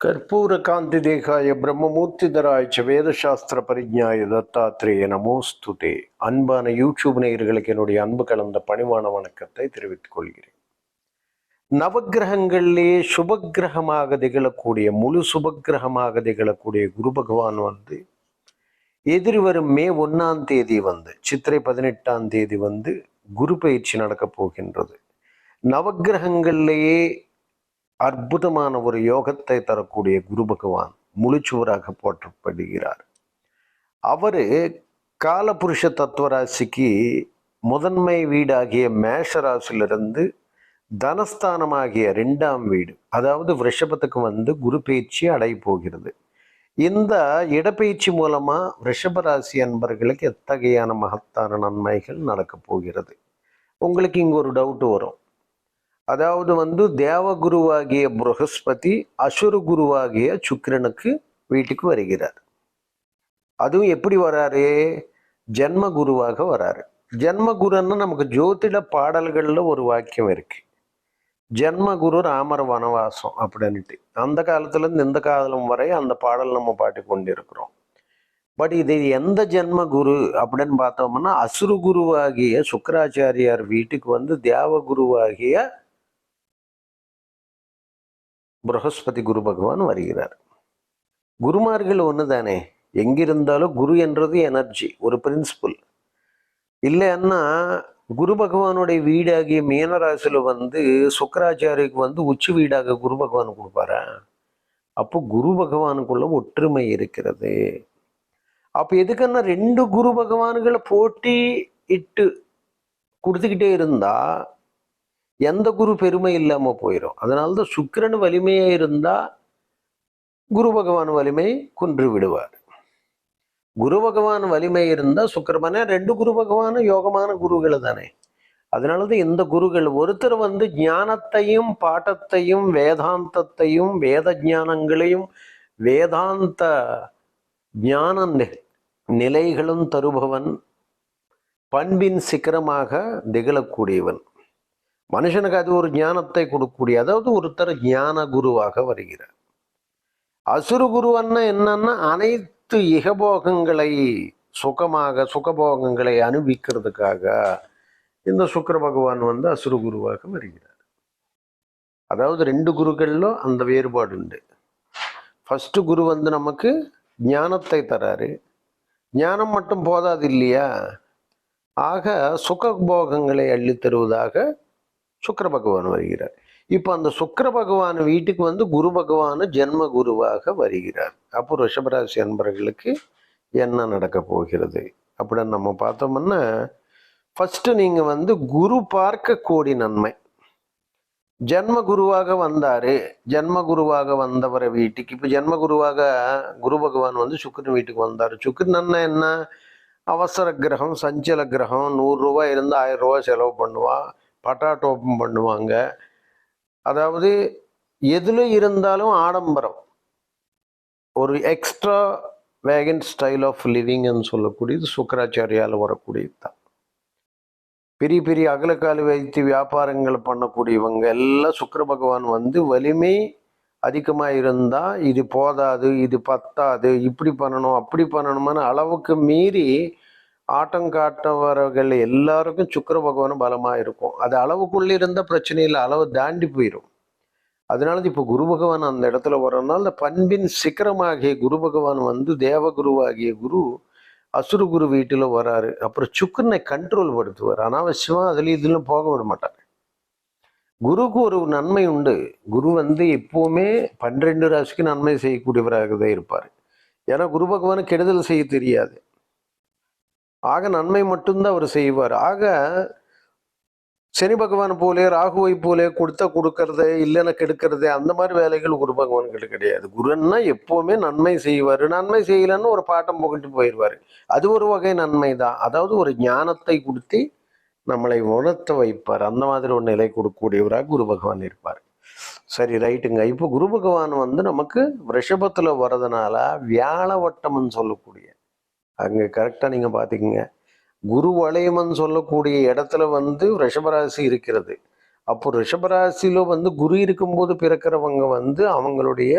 ಕರ್ಪೂರ ಕಾಂತಿ ದೇಹಾಯ பிரம்மமூர்த்திதராய் வேதசாஸ்திர பரிஜாய தத்தாத்திரேய நமோஸ்துதே அன்பான யூடியூப் நேயர்களுக்கு என்னுடைய அன்பு கலந்த பணிவான வணக்கத்தை தெரிவித்துக் கொள்கிறேன் நவக்கிரகங்களிலே சுபக்கிரகமாக திகழக்கூடிய முழு சுபக்கிரகமாக திகழக்கூடிய குரு பகவான் வந்து எதிர்வரும் மே ஒன்னாம் தேதி வந்து சித்திரை பதினெட்டாம் தேதி வந்து குரு பயிற்சி நடக்கப் போகின்றது. நவகிரகங்கள்லேயே அற்புதமான ஒரு யோகத்தை தரக்கூடிய குரு பகவான் முழுச்சுவராக போற்றப்படுகிறார். அவர் காலபுருஷ தத்துவராசிக்கு முதன்மை வீடாகிய மேஷ ராசியிலிருந்து தனஸ்தானமாகிய ரெண்டாம் வீடு அதாவது ரிஷபத்துக்கு வந்து குரு பயிற்சி அடைய போகிறது. இந்த இடப்பெயர்ச்சி மூலமா ரிஷபராசி அன்பர்களுக்கு எத்தகையான மகத்தான நன்மைகள் நடக்கப் போகிறது? உங்களுக்கு இங்க ஒரு டவுட் வரும். அதாவது வந்து தேவகுருவாகிய புரகஸ்பதி அசுர குருவாகிய சுக்கிரனுக்கு வீட்டுக்கு வருகிறார். அதுவும் எப்படி வராரு? ஜென்ம குருவாக வராரு. ஜென்ம குருன்னு நமக்கு ஜோதிட பாடல்களில் ஒரு வாக்கியம் இருக்குது ஜென்ம குரு ராமர் வனவாசம் அப்படின்ட்டு அந்த காலத்துல இருந்து இந்த காலம் வரை அந்த பாடல் நம்ம பாட்டி கொண்டிருக்கிறோம். பட் இது எந்த ஜென்ம குரு அப்படின்னு பார்த்தோம்னா அசுரு குருவாகிய சுக்கராச்சாரியார் வீட்டுக்கு வந்து தேவ குருவாகிய புரகஸ்பதி குரு பகவான் வருகிறார். குருமார்கள் ஒன்று தானே எங்கிருந்தாலும் குரு என்றது எனர்ஜி ஒரு பிரின்சிபல். இல்லைன்னா குரு பகவானுடைய வீடாகிய மீனராசியில் வந்து சுக்கராச்சாரிக்கு வந்து உச்சி வீடாக குரு பகவான் கொடுப்பாரா? அப்போ குரு பகவானுக்குள்ள ஒற்றுமை இருக்கிறது. அப்போ எதுக்குன்னா ரெண்டு குரு பகவான்களை போட்டி இட்டு கொடுத்துக்கிட்டே இருந்தா எந்த குரு பெருமை இல்லாமல் போயிடும் அதனால்தான் சுக்கிரன் வலிமையாக இருந்தா குரு பகவான் வலிமை குன்று விடுவார். குரு பகவான் வலிமை இருந்தால் சுக்கிரமனே ரெண்டு குரு பகவானும் யோகமான குருகள் தானே. அதனாலதான் இந்த குருகள் ஒருத்தர் வந்து ஞானத்தையும் பாட்டத்தையும் வேதாந்தத்தையும் வேத ஞானங்களையும் வேதாந்த ஞான நிலைகளும் தருபவன் பண்பின் சிக்கரமாக திகழக்கூடியவன். மனுஷனுக்கு அது ஒரு ஞானத்தை கொடுக்கக்கூடிய அதாவது ஒருத்தர் ஞான குருவாக வருகிறார். அசுரு குருவன்னா என்னன்னா அனைத்து இகபோகங்களை சுகமாக சுகபோகங்களை அனுபவிக்கிறதுக்காக இந்த சுக்கர பகவான் வந்து அசுரு குருவாக வருகிறார். அதாவது ரெண்டு குருக்களிலும் அந்த வேறுபாடு உண்டு. ஃபஸ்ட்டு குரு வந்து நமக்கு ஞானத்தை தராரு. ஞானம் மட்டும் போதாது இல்லையா? ஆக சுகபோகங்களை அள்ளித் தருவதாக சுக்கிர பகவான் வருகிறார். இப்போ அந்த சுக்கர பகவான் வீட்டுக்கு வந்து குரு பகவான் ஜென்ம குருவாக வருகிறார். அப்போ ரிஷபராசி அன்பர்களுக்கு என்ன நடக்க போகிறது? அப்படின்னு நம்ம பார்த்தோம்னா ஃபஸ்ட்டு நீங்கள் வந்து குரு பார்க்கக்கூடிய நன்மை. ஜென்ம குருவாக வந்தார். ஜென்ம குருவாக வந்தவரை வீட்டுக்கு இப்போ ஜென்ம குருவாக குரு பகவான் வந்து சுக்கரன் வீட்டுக்கு வந்தார். சுக்கிரன் என்ன? அவசர கிரகம் சஞ்சல கிரகம் நூறுரூவா இருந்து ஆயிரம் ரூபாய் செலவு பண்ணுவான் பட்டாட் ஓப்பன் பண்ணுவாங்க. அதாவது எதுல இருந்தாலும் ஆடம்பரம். ஒரு எக்ஸ்ட்ரா வேகன் ஸ்டைல் ஆஃப் லிவிங்னு சொல்லக்கூடியது சுக்கராச்சாரியால் வரக்கூடியது தான். பெரிய பெரிய அகலக்கால் வைத்து வியாபாரங்கள் பண்ணக்கூடியவங்க எல்லாம் சுக்கர பகவான் வந்து வலிமை அதிகமாக இருந்தால் இது போதாது இது பத்தாது இப்படி பண்ணணும் அப்படி பண்ணணுமான அளவுக்கு மீறி ஆட்டம் காட்டவர்கள் எல்லாருக்கும் சுக்கிர பகவானும் பலமாக இருக்கும். அது அளவுக்குள்ளே இருந்தால் பிரச்சனையில் அளவு தாண்டி போயிடும் அதனால இப்போ குரு பகவான் அந்த இடத்துல வரனால அந்த பண்பின் சிக்கரமாகிய குரு பகவான் வந்து தேவகுருவாகிய குரு அசுர குரு வீட்டில் வராரு. அப்புறம் சுக்கரனை கண்ட்ரோல் படுத்துவார். அனாவசியமாக அதுலேயும் இதுல போக விட மாட்டார். குருக்கு ஒரு நன்மை உண்டு. குரு வந்து எப்போவுமே பன்னிரெண்டு ராசிக்கு நன்மை செய்யக்கூடியவராக தான் இருப்பார். ஏன்னா குரு பகவானுக்கு கெடுதல் செய்ய தெரியாது. ஆக நன்மை மட்டும்தான் அவர் செய்வார். ஆக சனி பகவான் போலே ராகுவை போலே கொடுத்தா கொடுக்கறது இல்லைன்னா கெடுக்கிறது அந்த மாதிரி வேலைகள் குரு பகவான்கிட்ட கிடையாது. குருன்னா எப்பவுமே நன்மை செய்வார். நன்மை செய்யலன்னு ஒரு பாட்டம் புகட்டு போயிடுவார். அது ஒரு வகை நன்மை தான். அதாவது ஒரு ஞானத்தை கொடுத்து நம்மளை உணர்த்த வைப்பார். அந்த மாதிரி ஒரு நிலை கொடுக்கக்கூடியவராக குரு பகவான் இருப்பார். சரி ரைட்டுங்க. இப்போ குரு பகவான் வந்து நமக்கு ரிஷபத்தில் வர்றதுனால வியாழ வட்டம்னு சொல்லக்கூடிய அங்கே கரெக்டாக நீங்கள் பார்த்திங்க குரு வளையமன் சொல்லக்கூடிய இடத்துல வந்து ரிஷபராசி இருக்கிறது. அப்போ ரிஷபராசியில் வந்து குரு இருக்கும்போது பிறக்கிறவங்க வந்து அவங்களுடைய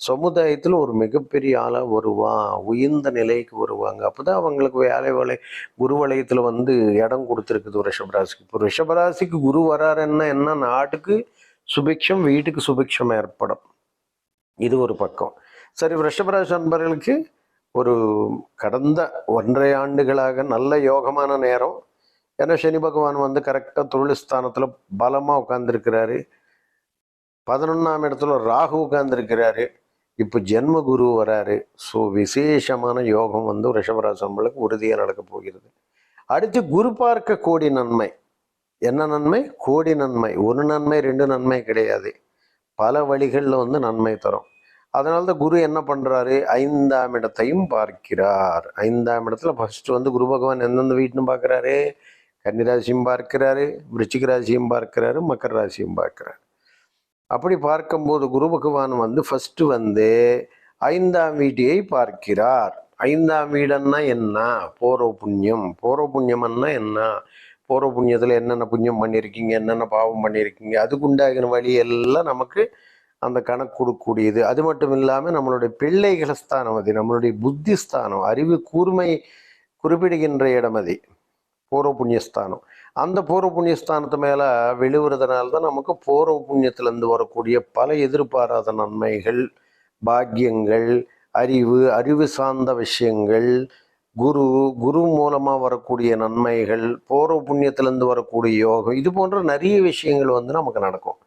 சமுதாயத்தில் ஒரு மிகப்பெரிய ஆளாக வருவான் உயர்ந்த நிலைக்கு வருவாங்க. அப்போதான் அவங்களுக்கு வேலை வேலை குரு வலயத்தில் வந்து இடம் கொடுத்துருக்குது ரிஷபராசிக்கு. இப்போ ரிஷபராசிக்கு குரு வராருன்னா என்ன? நாட்டுக்கு சுபிக்ஷம் வீட்டுக்கு சுபிக்ஷம் ஏற்படும். இது ஒரு பக்கம். சரி ரிஷபராசி நண்பர்களுக்கு ஒரு கடந்த ஒன்றரை ஆண்டுகளாக நல்ல யோகமான நேரம். ஏன்னா சனி பகவான் வந்து கரெக்டாக தொழில் ஸ்தானத்தில் பலமாக உட்காந்துருக்கிறாரு பதினொன்றாம் இடத்துல ராகு உட்காந்துருக்கிறாரு இப்போ ஜென்ம குரு வராரு. ஸோ விசேஷமான யோகம் வந்து ரிஷபராசம்பளுக்கு உறுதியாக நடக்க போகிறது. அடுத்து குரு பார்க்க கோடி நன்மை. என்ன நன்மை? கோடி நன்மை. ஒரு நன்மை ரெண்டு நன்மை கிடையாது. பல வழிகளில் வந்து நன்மை தரும். அதனால தான் குரு என்ன பண்ணுறாரு ஐந்தாம் இடத்தையும் பார்க்கிறார். ஐந்தாம் இடத்துல ஃபர்ஸ்ட் வந்து குரு பகவான் எந்தெந்த வீட்டுன்னு பார்க்குறாரு? கன்னிராசியும் பார்க்கிறாரு விருச்சிக ராசியும் பார்க்கிறாரு மக்கர ராசியும் பார்க்கிறாரு. அப்படி பார்க்கும்போது குரு பகவான் வந்து ஃபஸ்ட்டு வந்து ஐந்தாம் வீட்டையை பார்க்கிறார். ஐந்தாம் வீடன்னா என்ன? போரோ புண்ணியம். போரோ புண்ணியம்னா என்ன? போரோ புண்ணியத்தில் என்னென்ன புண்ணியம் பண்ணியிருக்கீங்க? என்னென்ன பாவம் பண்ணியிருக்கீங்க? அதுக்கு உண்டாகின வழி எல்லாம் நமக்கு அந்த கணக்கு கொடுக்கக்கூடியது. அது மட்டும் இல்லாமல் நம்மளுடைய பிள்ளைகள் ஸ்தானம் அது நம்மளுடைய புத்தி ஸ்தானம் அறிவு கூர்மை குறிப்பிடுகின்ற இடம் அது பூர்வ புண்ணியஸ்தானம் அந்த பூர்வ புண்ணியஸ்தானத்து மேலே வெளிவருதுனால தான் நமக்கு பூர்வ புண்ணியத்திலேருந்து வரக்கூடிய பல எதிர்பாராத நன்மைகள் பாக்கியங்கள் அறிவு அறிவு சார்ந்த விஷயங்கள் குரு குரு மூலமாக வரக்கூடிய நன்மைகள் பூர்வ புண்ணியத்திலேருந்து வரக்கூடிய யோகம் இது போன்ற நிறைய விஷயங்கள் வந்து நமக்கு நடக்கும்.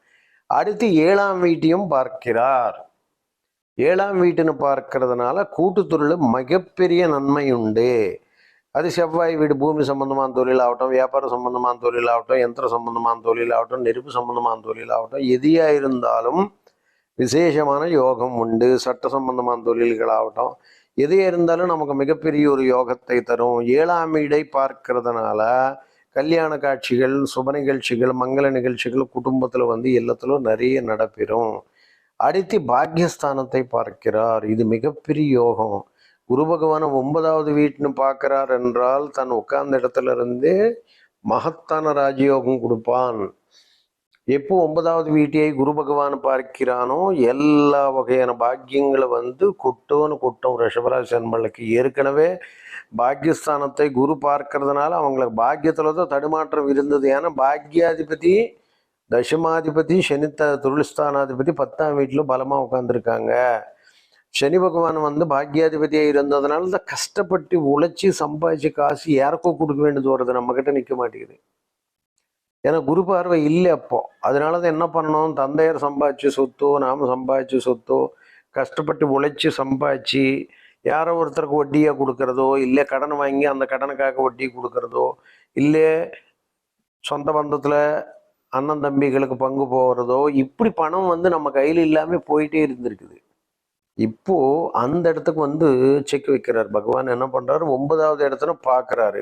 அடுத்து ஏழாம் வீட்டையும் பார்க்கிறார். ஏழாம் வீட்டுன்னு பார்க்கறதுனால கூட்டுத்தொழில் மிகப்பெரிய நன்மை உண்டு. அது செவ்வாய் வீடு பூமி சம்பந்தமான தொழில் ஆகட்டும் வியாபார சம்பந்தமான தொழிலாகட்டும் யந்திர சம்பந்தமான தொழிலாகட்டும் நெருப்பு சம்பந்தமான தொழில் ஆகட்டும் எதியா இருந்தாலும் விசேஷமான யோகம் உண்டு. சட்ட சம்பந்தமான தொழில்கள் ஆகட்டும் இருந்தாலும் நமக்கு மிகப்பெரிய ஒரு யோகத்தை தரும். ஏழாம் வீடை பார்க்கறதுனால கல்யாண காட்சிகள் சுப நிகழ்ச்சிகள் மங்கள நிகழ்ச்சிகள் குடும்பத்தில் வந்து எல்லாத்திலும் நிறைய நடைபெறும். அடுத்து பாக்யஸ்தானத்தை பார்க்கிறார். இது மிகப்பெரிய யோகம். குரு பகவான் ஒன்பதாவது வீட்டுன்னு பார்க்கிறார் என்றால் தன் உட்கார்ந்த இடத்துல இருந்து மகத்தான ராஜயோகம் கொடுப்பான். எப்போ ஒன்பதாவது வீட்டையை குரு பகவான் பார்க்கிறானோ எல்லா வகையான பாக்கியங்களை வந்து கொட்டோன்னு கொட்டும் ரிஷபராசி அன்பளுக்கு ஏற்கனவே பாக்கியஸ்தானத்தை குரு பார்க்கறதுனால அவங்களுக்கு பாக்கியத்தில் தான் தடுமாற்றம் இருந்தது. ஏன்னா பாக்கியாதிபதி தசமாதிபதி சனித்த தொழில்ஸ்தானாதிபதி பத்தாம் வீட்டில் பலமாக உட்காந்துருக்காங்க சனி பகவான் வந்து பாக்கியாதிபதியாக இருந்ததுனால தான் கஷ்டப்பட்டு உழைச்சி சம்பாதிச்சு காசு யாருக்கோ கொடுக்க வேண்டியது வருது. நம்மக்கிட்ட நிற்க மாட்டேங்குது. ஏன்னா குரு பார்வை இல்லை அப்போ. அதனால தான் என்ன பண்ணணும்? தந்தையர் சம்பாதிச்சு சொத்தோ நாம சம்பாதிச்சு சொத்தோ கஷ்டப்பட்டு உழைச்சி சம்பாதிச்சு யாரோ ஒருத்தருக்கு வட்டியாக கொடுக்கறதோ இல்லை கடன் வாங்கி அந்த கடனுக்காக வட்டி கொடுக்கறதோ இல்லை சொந்த பந்தத்தில் அண்ணன் தம்பிகளுக்கு பங்கு போகிறதோ இப்படி பணம் வந்து நம்ம கையில் இல்லாமல் போயிட்டே இருந்திருக்குது. இப்போது அந்த இடத்துக்கு வந்து செக் வைக்கிறார். பகவான் என்ன பண்ணுறாரு ஒன்பதாவது இடத்துல பார்க்குறாரு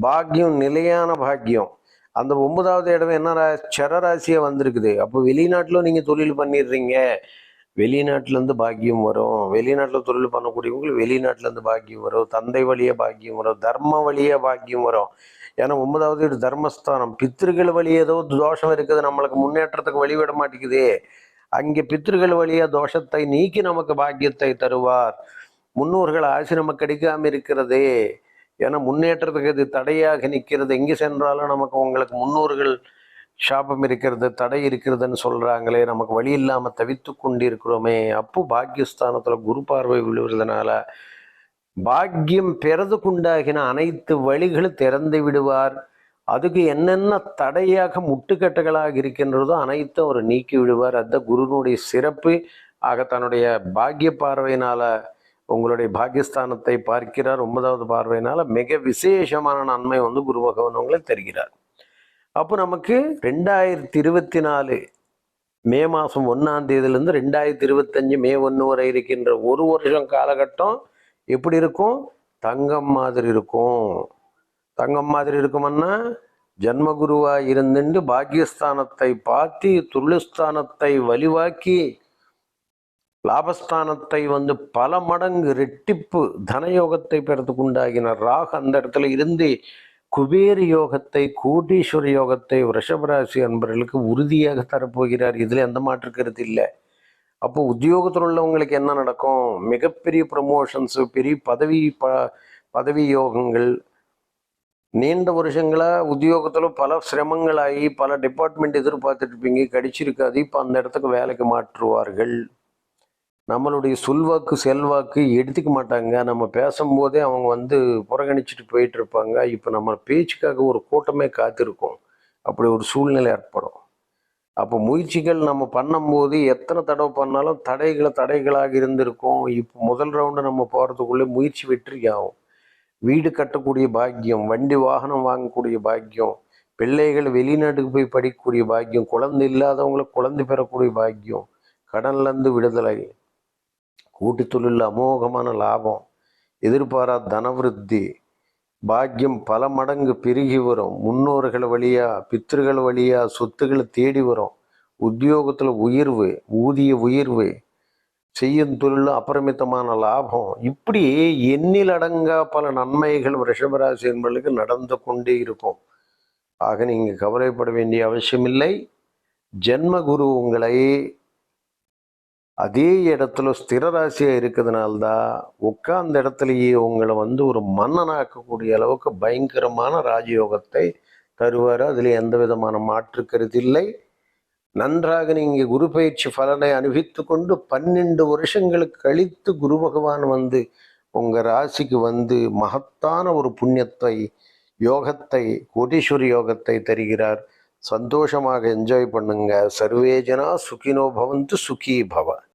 பாக்கியம் நிலையான பாக்கியம் அந்த ஒன்பதாவது இடம் என்ன ரா- சரராசியா வந்திருக்குது. அப்போ வெளிநாட்டில் நீங்கள் தொழில் பண்ணிடுறீங்க. வெளிநாட்டிலேருந்து பாக்கியம் வரும். வெளிநாட்டில் தொழில் பண்ணக்கூடியவங்களுக்கு வெளிநாட்டிலேருந்து பாக்கியம் வரும். தந்தை வழியா பாக்கியம் வரும். தர்ம வழியா பாக்கியம் வரும். ஏன்னா ஒன்பதாவது இது தர்மஸ்தானம். பித்திருக்கள் வழி ஏதோ தோஷம் இருக்குது. நம்மளுக்கு முன்னேற்றத்துக்கு வழிவிட மாட்டேங்குதே. அங்கே பித்திருக்கள் வழியா தோஷத்தை நீக்கி நமக்கு பாக்கியத்தை தருவார். முன்னோர்கள் ஆசி நமக்கு கிடைக்காம இருக்கிறதே. ஏன்னா முன்னேற்றத்துக்கு இது தடையாக நிற்கிறது எங்கே சென்றாலும் நமக்கு உங்களுக்கு முன்னோர்கள் சாபம் இருக்கிறது தடை இருக்கிறதுன்னு சொல்கிறாங்களே நமக்கு வழி இல்லாமல் தவித்து கொண்டிருக்கிறோமே அப்போ பாக்கியஸ்தானத்துல குரு பார்வை விழுவதனால பாக்கியம் பெறதுக்குண்டாகின அனைத்து வழிகளும் திறந்து விடுவார். அதுக்கு என்னென்ன தடையாக முட்டுக்கட்டைகளாக இருக்கின்றதோ அனைத்தும் அவர் நீக்கி விடுவார். அந்த குருனுடைய சிறப்பு ஆக தன்னுடைய பாக்கிய பார்வையினால் உங்களுடைய பாக்கியஸ்தானத்தை பார்க்கிறார். ஒன்பதாவது பார்வையினால் மிக விசேஷமான நன்மை வந்து குரு பகவான் உங்களை தருகிறார். அப்போ நமக்கு ரெண்டாயிரத்தி இருபத்தி நாலு மே மாதம் ஒன்றாம் தேதியிலேருந்து ரெண்டாயிரத்தி இருபத்தஞ்சு மே ஒன்று வரை இருக்கின்ற ஒரு வருஷம் காலகட்டம் எப்படி இருக்கும்? தங்கம் மாதிரி இருக்கும். தங்கம் மாதிரி இருக்குமன்னா? ஜன்மகுருவா இருந்துட்டு பாக்கியஸ்தானத்தை பார்த்து துருளிஸ்தானத்தை வலிவாக்கி லாபஸ்தானத்தை வந்து பல மடங்கு ரெட்டிப்பு தனயோகத்தை பெறத்துக்கு உண்டாகின ராகு அந்த இடத்துல இருந்து குபேர யோகத்தை கோடீஸ்வர யோகத்தை ரிஷபராசி அன்பர்களுக்கு உறுதியாக தரப்போகிறார். இதில் எந்த மாற்று கருத்து இல்லை. அப்போ உத்தியோகத்தில் உள்ளவங்களுக்கு என்ன நடக்கும்? மிகப்பெரிய ப்ரமோஷன்ஸு பெரிய பதவி ப பதவி யோகங்கள். நீண்ட வருஷங்களாக உத்தியோகத்தில் பல சிரமங்களாகி பல டிபார்ட்மெண்ட் எதிர்பார்த்துட்டு இருப்பீங்க. இப்போ அந்த இடத்துக்கு வேலைக்கு மாற்றுவார்கள். நம்மளுடைய சொல்வாக்கு செல்வாக்கு எடுத்துக்க மாட்டாங்க. நம்ம பேசும்போதே அவங்க வந்து புறக்கணிச்சிட்டு போயிட்டு இருப்பாங்க. இப்போ நம்ம பேச்சுக்காக ஒரு கூட்டமே காத்திருக்கும். அப்படி ஒரு சூழ்நிலை ஏற்படும். அப்போ முயற்சிகள் நம்ம பண்ணும்போது எத்தனை தடவை பண்ணாலும் தடைகளை தடைகளாக இருந்திருக்கும். இப்போ முதல் ரவுண்டு நம்ம போகிறதுக்குள்ளே முயற்சி வெற்றி ஆகும். வீடு கட்டக்கூடிய பாக்கியம் வண்டி வாகனம் வாங்கக்கூடிய பாக்கியம் பிள்ளைகள் வெளிநாட்டுக்கு போய் படிக்கக்கூடிய பாக்கியம் குழந்தை இல்லாதவங்களுக்கு குழந்தை பெறக்கூடிய பாக்கியம் கடன்லேருந்து விடுதலை கூட்டு தொழிலில் அமோகமான லாபம். எதிர்பாரா தனவிருத்தி. பாக்கியம் பல மடங்கு பெருகி வரும். முன்னோர்கள் வழியா பித்திருகள் வழியா சொத்துக்களை தேடி வரும். உத்தியோகத்தில் உயர்வு ஊதிய உயர்வு. செய்யும் தொழில் அபரிமிதமான லாபம். இப்படி எண்ணில் அடங்கா பல நன்மைகள் ரிஷபராசி நடந்து கொண்டே இருக்கும். ஆக நீங்கள் கவலைப்பட வேண்டிய அவசியமில்லை. ஜென்மகுரு உங்களை அதே இடத்துல ஸ்திர ராசியாக இருக்கிறதுனால்தான் உட்கார்ந்த இடத்துலயே உங்களை வந்து ஒரு மன்னனாக்கக்கூடிய அளவுக்கு பயங்கரமான ராஜயோகத்தை தருவார். அதில் எந்த விதமான மாற்று இல்லை. நன்றாக நீங்கள் குரு பயிற்சி பலனை அனுபவித்து கொண்டு பன்னெண்டு வருஷங்களுக்கு கழித்து குரு பகவான் வந்து உங்கள் ராசிக்கு வந்து மகத்தான ஒரு புண்ணியத்தை யோகத்தை கோடீஸ்வரி யோகத்தை தருகிறார். சந்தோஷமாக என்ஜாய் பண்ணுங்க. சர்வேஜனா சுகினோ பவந்து சுகி பவ.